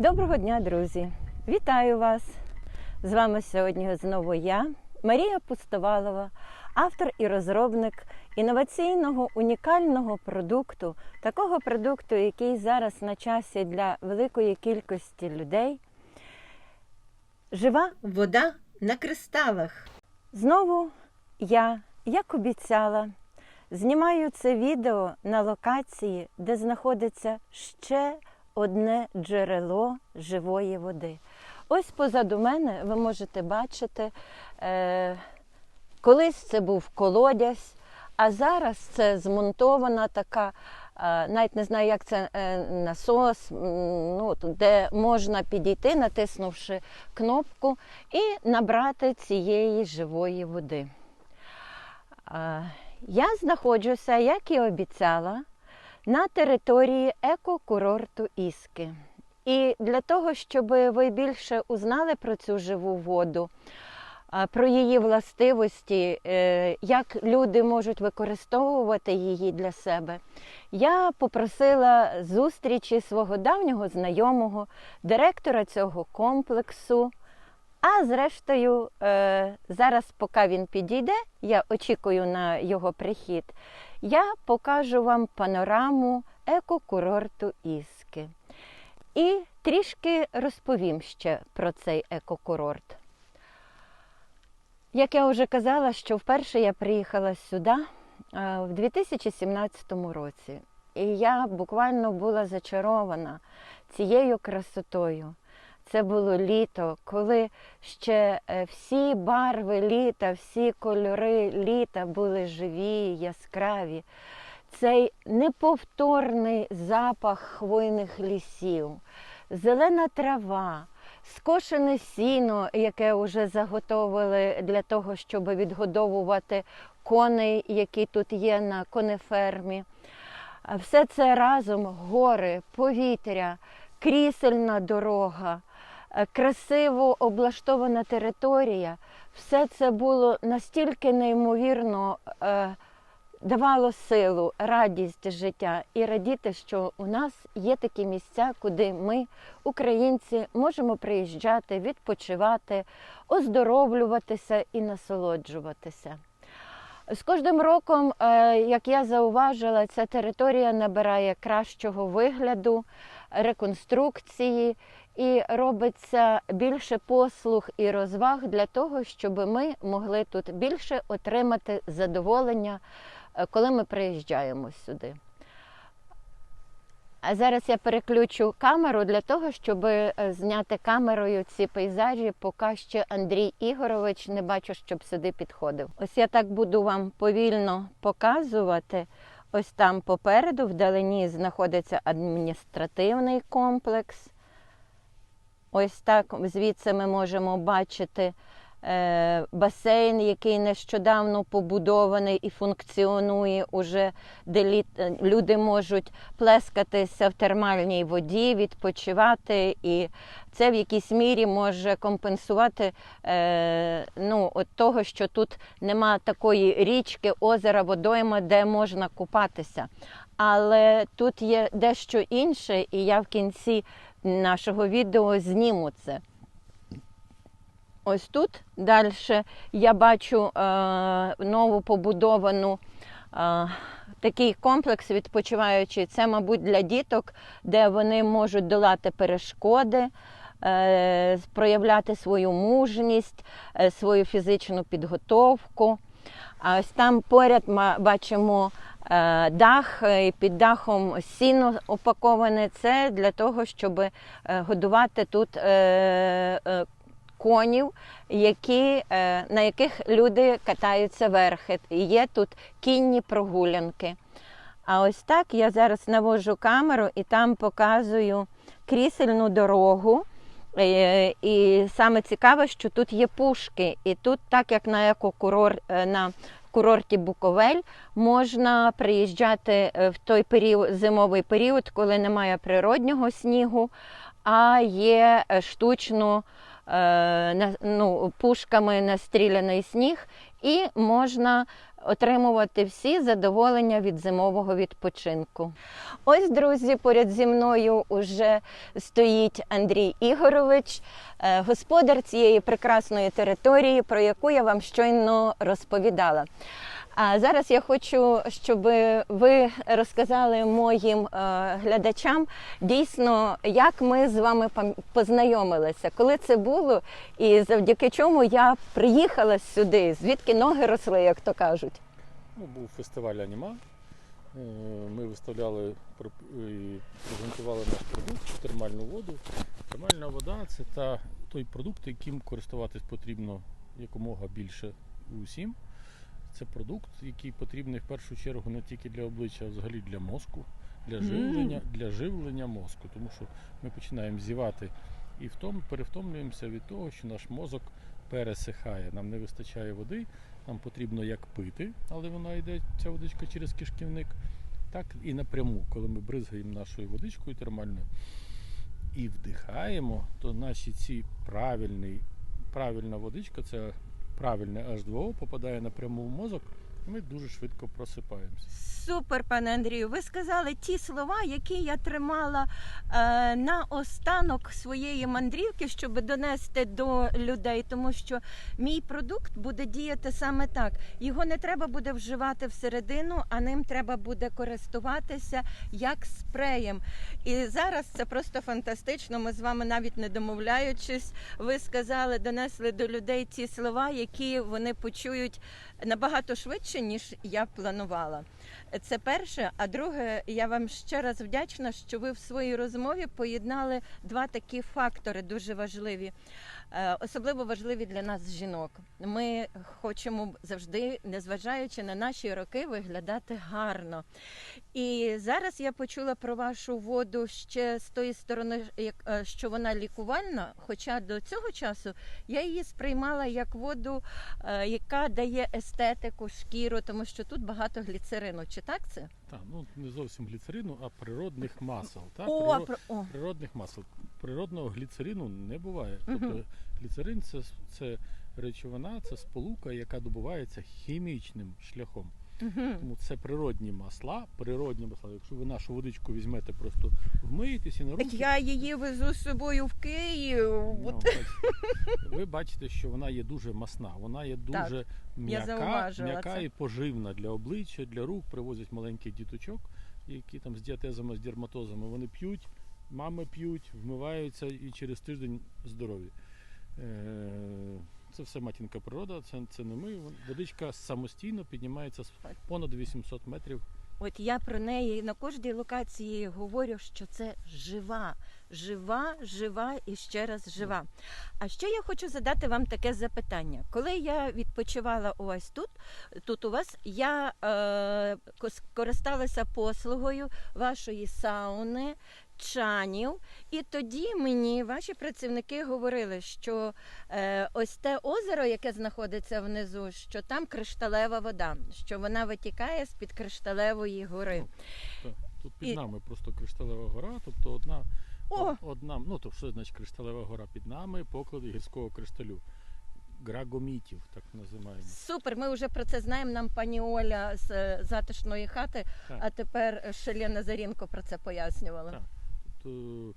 Доброго дня, друзі! Вітаю вас! З вами сьогодні знову я, Марія Пустовалова, автор і розробник інноваційного унікального продукту, такого продукту, який зараз на часі для великої кількості людей. Жива вода на кристалах. Знову я, як обіцяла, знімаю це відео на локації, де знаходиться ще одне джерело живої води. Ось позаду мене ви можете бачити, е, колись це був колодязь, а зараз це змонтована така, е, навіть не знаю, як це е, насос, ну, де можна підійти, натиснувши кнопку, і набрати цієї живої води. Я знаходжуся, як і обіцяла, на території екокурорту Іски. І для того, щоб ви більше узнали про цю живу воду, про її властивості, е, як люди можуть використовувати її для себе, я попросила зустрічі свого давнього знайомого, директора цього комплексу. А зрештою, е, зараз, поки він підійде, я очікую на його прихід, я покажу вам панораму екокурорту Іски. І трішки розповім ще про цей екокурорт. Як я вже казала, що вперше я приїхала сюди е, в 2017 році. І я буквально була зачарована цією красотою. Це було літо, коли ще е, всі барви літа, всі кольори літа були живі, яскраві. Цей неповторний запах хвойних лісів, зелена трава, скошене сіно, яке вже заготовили для того, щоб відгодовувати коней, які тут є на конефермі. Все це разом гори, повітря, крісельна дорога, красиво облаштована територія. Все це було настільки неймовірно. е, давало силу, радість життя і радіти, що у нас є такі місця, куди ми, українці, можемо приїжджати, відпочивати, оздоровлюватися і насолоджуватися. З кожним роком, е, як я зауважила, ця територія набирає кращого вигляду, реконструкції і робиться більше послуг і розваг для того, щоб ми могли тут більше отримати задоволення, е, коли ми приїжджаємо сюди. А зараз я переключу камеру для того, щоб е, зняти камерою ці пейзажі, поки ще Андрій Ігорович не бачу, щоб сюди підходив. Ось я так буду вам повільно показувати. Ось там попереду, вдалині, знаходиться адміністративний комплекс. Ось так звідси ми можемо бачити е, басейн, який нещодавно побудований і функціонує уже, де літ, люди можуть плескатися в термальній воді, відпочивати, і це в якійсь мірі може компенсувати е, ну, от того, що тут нема такої річки, озера, водойма, де можна купатися. Але тут є дещо інше, і я в кінці нашого відео зніму це. Ось тут далі я бачу е, нову побудовану е, такий комплекс відпочиваючий. Це, мабуть, для діток, де вони можуть долати перешкоди, е, проявляти свою мужність, свою фізичну підготовку. А ось там поряд ми бачимо дах, е, під дахом сіно упаковане. Це для того, щоб е, годувати тут е, е, конів, які, е, на яких люди катаються верхи. І Є тут кінні прогулянки. А ось так я зараз навожу камеру і там показую крісельну дорогу. Е, І саме цікаве, що тут є пушки, і тут, так як на екокурор е, на курорті Буковель, можна приїжджати е, в той період, зимовий період, коли немає природнього снігу, а є е, штучно на, ну, пушками настріляний сніг, і можна отримувати всі задоволення від зимового відпочинку. Ось, друзі, поряд зі мною уже стоїть Андрій Ігорович, е, господар цієї прекрасної території, про яку я вам щойно розповідала. А зараз я хочу, щоб ви розказали моїм е, глядачам дійсно, як ми з вами познайомилися, коли це було, і завдяки чому я приїхала сюди, звідки ноги росли, як то кажуть. Ну, був фестиваль Аніма. Е, Ми виставляли і презентували наш продукт термальну воду. Термальна вода це та, той продукт, яким користуватись потрібно якомога більше усім. Це продукт, який потрібний в першу чергу не тільки для обличчя, а взагалі для мозку, для живлення, для живлення мозку. Тому що ми починаємо зівати і втом, перевтомлюємося від того, що наш мозок пересихає. Нам не вистачає води, нам потрібно як пити, але вона йде ця водичка через кишківник, так і напряму, коли ми бризгаємо нашою водичкою термальною і вдихаємо, то наші ці правильні, правильна водичка, це правильне H2O попадає напряму в мозок, ми дуже швидко просипаємося. Супер, пане Андрію. Ви сказали ті слова, які я тримала е, на останок своєї мандрівки, щоб донести до людей, тому що мій продукт буде діяти саме так. Його не треба буде вживати всередину, а ним треба буде користуватися як спреєм. І зараз це просто фантастично. Ми з вами навіть не домовляючись, ви сказали, донесли до людей ті слова, які вони почують набагато швидше, ніж я планувала. Це перше. А друге, я вам ще раз вдячна, що ви в своїй розмові поєднали два такі фактори дуже важливі. Е, Особливо важливі для нас, жінок. Ми хочемо завжди, незважаючи на наші роки, виглядати гарно. І зараз я почула про вашу воду ще з тої сторони, е, що вона лікувальна. Хоча до цього часу я її сприймала як воду, е, яка дає естетику, шкіру, тому що тут багато гліцерину. Чи так це? Так, ну не зовсім гліцерину, а природних масел. Так? О, Природ... про- о. природних масел. Природного гліцерину не буває. Тобто гліцерин це, це речовина, це сполука, яка добувається хімічним шляхом. Мгм. Тому це природні масла, природні масла. Якщо ви нашу водичку візьмете, просто вмиєтесь і на руки. Я її везу з собою в Київ. ну, бачите, ви бачите, що вона є дуже масна, вона є Так, дуже м'яка, м'яка і поживна для обличчя, для рук. Привозять маленьких діточок, які там з діатезами, з дерматозами. Вони п'ють, мами п'ють, вмиваються і через тиждень здорові. Е, Це все матінка природа, це, це не ми. Водичка самостійно піднімається з понад 800 метрів. От я про неї на кожній локації говорю, що це жива, жива, жива і ще раз жива. А ще я хочу задати вам таке запитання. Коли я відпочивала у вас тут, тут у вас, я е, користалася послугою вашої сауни, чанів, і тоді мені ваші працівники говорили, що е, ось те озеро, яке знаходиться внизу, що там кришталева вода, що вона витікає з під кришталевої гори. Так, Тут під І- нами просто кришталева гора, тобто одна, О! одна ну то що значить кришталева гора під нами, поклади гірського кришталю. Грагомітів, так називаємо. Супер, ми вже про це знаємо. Нам пані Оля з е, затишної хати, Так. а тепер Шелє Назарінко про це пояснювала. Так. Е,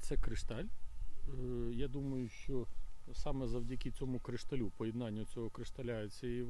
це кришталь. Е, Я думаю, що саме завдяки цьому кришталю, поєднанню цього кришталя і цієї е,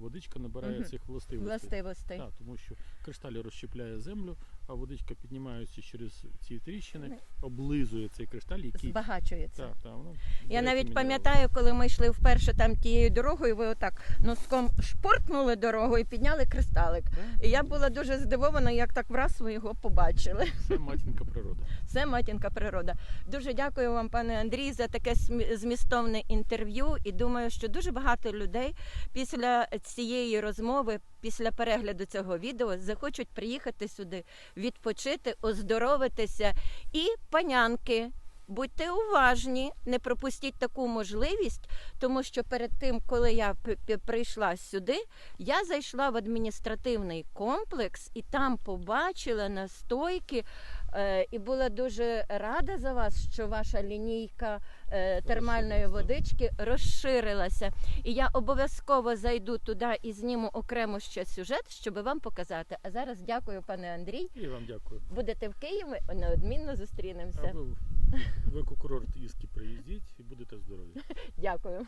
водичка набирає угу. цих властивостей. Властивостей. Так, тому що кришталь розщепляє землю, а водичка піднімаючи через ці тріщини, облизує цей кришталь, який Збагачується. так, так, воно Я бере навіть мінерали. пам'ятаю, коли ми йшли вперше там тією дорогою, ви отак носком шпортнули дорогу і підняли кристалик. І я була дуже здивована, як так враз ви його побачили. Це матінка природа. Це матінка природа. Дуже дякую вам, пане Андрій, за таке змістовне інтерв'ю. І думаю, що дуже багато людей після цієї розмови, після перегляду цього відео, захочуть приїхати сюди, відпочити, оздоровитися. І панянки. Будьте уважні, не пропустіть таку можливість, тому що перед тим, коли я прийшла сюди, я зайшла в адміністративний комплекс і там побачила настойки Е, І була дуже рада за вас, що ваша лінійка термальної водички розширилася. І я обов'язково зайду туди і зніму окремо ще сюжет, щоб вам показати. А зараз дякую, пане Андрій. І вам дякую. Будете в Києві, неодмінно А зустрінемося. ви в екокурорт Іски приїздіть і будете здорові. Дякую.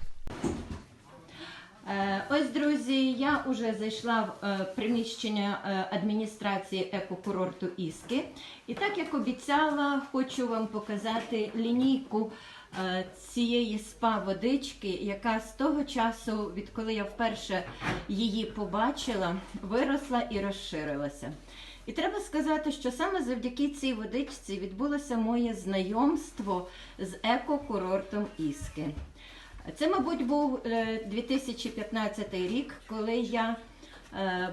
Е, Ось, друзі, я вже зайшла в е, приміщення е, адміністрації екокурорту Іски. І так як обіцяла, хочу вам показати лінійку е, цієї спа-водички, яка з того часу, відколи я вперше її побачила, виросла і розширилася. І треба сказати, що саме завдяки цій водичці відбулося моє знайомство з екокурортом Іски. Це, мабуть, був е, 2015 рік, коли я е,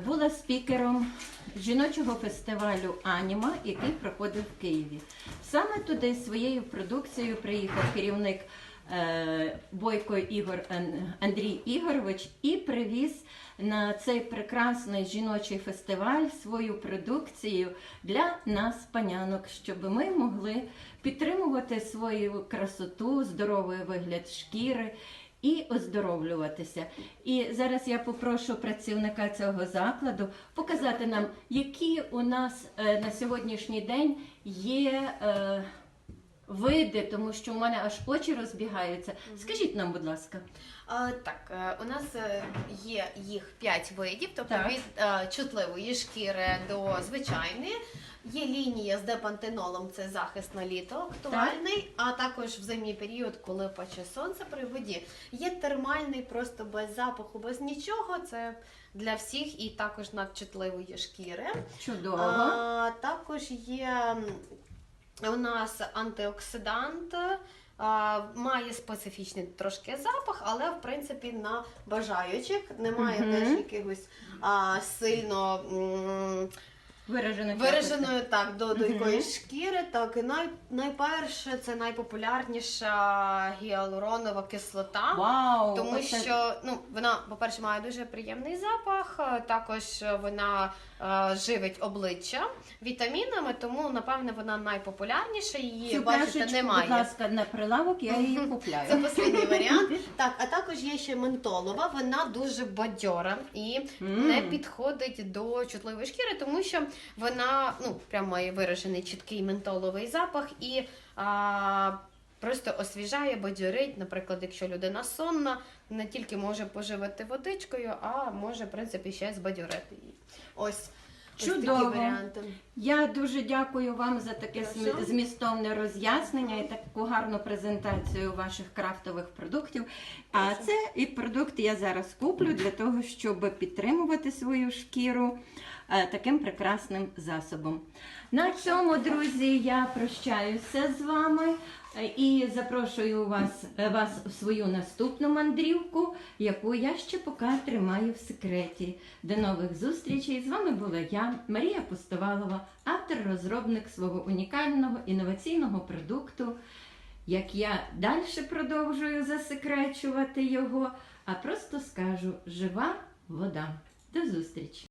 була спікером жіночого фестивалю Аніма, який проходив в Києві. Саме туди своєю продукцією приїхав керівник е, Бойко Ігор Андрій Ігорович і привіз на цей прекрасний жіночий фестиваль свою продукцію для нас, панянок, щоб ми могли підтримувати свою красоту, здоровий вигляд шкіри і оздоровлюватися. І зараз я попрошу працівника цього закладу показати нам, які у нас е, на сьогоднішній день є. Види, тому що в мене аж очі розбігаються. Скажіть нам, будь ласка, А, так, е, у нас е, є їх 5 видів, тобто Так. від е, чутливої шкіри до звичайної. Є лінія з депантенолом, це захист на літо актуальний, а також в зимній період, коли пече сонце при воді. Є термальний, просто без запаху, без нічого. Це для всіх і також надчутливої шкіри. чудово. А, також є м, у нас антиоксидант. Має специфічний трошки запах, але в принципі на бажаючих немає Мгм. теж якихось а, сильно м, Виражено вираженої так до, до якоїсь шкіри. Так і най, найперше це найпопулярніша гіалуронова кислота. Вау! Тому оце- що ну вона, по-перше, має дуже приємний запах, е, також вона е, живить обличчя вітамінами, тому напевне вона найпопулярніша. Її Цю бачите, пляшечку, немає. будь ласка, на прилавок, я її купляю. Це останній варіант. Так, а також є ще ментолова. Вона дуже бадьора і М. не підходить до чутливої шкіри, тому що вона ну прям має виражений чіткий ментоловий запах і. А, Просто освіжає, бадьорить, наприклад, якщо людина сонна, не тільки може поживити водичкою, а може, в принципі, ще збадьорити її. Ось, Чудово. такі варіанти. Я дуже дякую вам за таке смі- змістовне роз'яснення і таку гарну презентацію ваших крафтових продуктів. А це і продукти я зараз куплю для того, щоб підтримувати свою шкіру таким прекрасним засобом. На цьому, друзі, я прощаюся з вами. е, І запрошую вас, е, вас в свою наступну мандрівку, яку я ще поки тримаю в секреті. До нових зустрічей! З вами була я, Марія Пустовалова, автор-розробник свого унікального інноваційного продукту. Як я далі продовжую засекречувати його, а просто скажу жива вода. До зустрічі!